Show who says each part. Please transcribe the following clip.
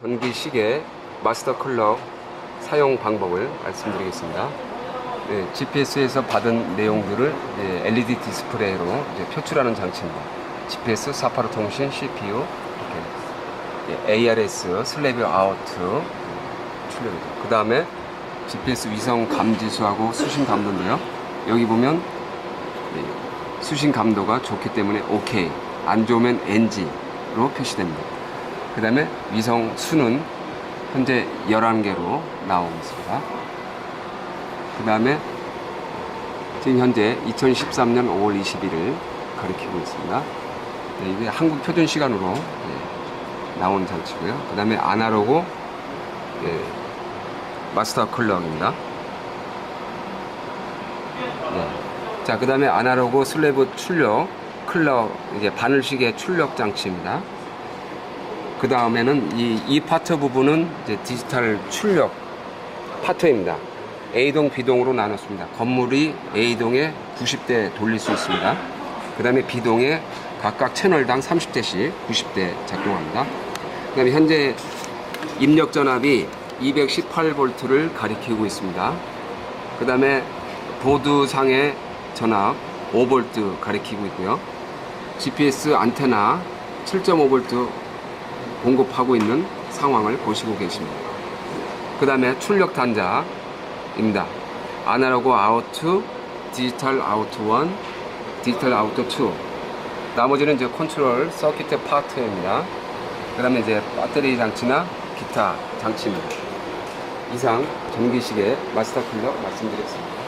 Speaker 1: 전기 시계 마스터 컬러 사용 방법을 말씀드리겠습니다. 네, GPS에서 받은 내용들을 이제 LED 디스플레이로 표출하는 장치입니다. GPS, 사파로 통신, CPU, 이렇게 ARS, 슬래브 아웃 출력이죠. 그 다음에 GPS 위성 감지수하고 수신 감도인데요. 여기 보면 네, 수신 감도가 좋기 때문에 OK, 안 좋으면 NG로 표시됩니다. 그 다음에 위성 수는 현재 11개로 나오고 있습니다. 그 다음에 지금 현재 2013년 5월 21일 가리키고 있습니다. 네, 이게 한국 표준 시간으로 예, 나온 장치고요. 그 다음에 아날로그 예, 마스터 컬러입니다. 네. 자, 그 다음에 아날로그 슬래브 출력, 클러, 이제 바늘시계 출력 장치입니다. 그 다음에는 이, 이 파트 부분은 이제 디지털 출력 파트입니다. A동, B동으로 나눴습니다. 건물이 A동에 90대 돌릴 수 있습니다. 그 다음에 B동에 각각 채널당 30대씩 90대 작동합니다. 그 다음에 현재 입력 전압이 218V를 가리키고 있습니다. 그 다음에 보드상의 전압 5V 가리키고 있고요. GPS 안테나 7.5V 공급하고 있는 상황을 보시고 계십니다. 그 다음에 출력 단자입니다. 아날로그 아웃2, 디지털 아웃1, 디지털 아웃2. 나머지는 이제 컨트롤 서킷 파트입니다. 그 다음에 이제 배터리 장치나 기타 장치입니다. 이상 전기시계 마스터 쿨러 말씀드렸습니다.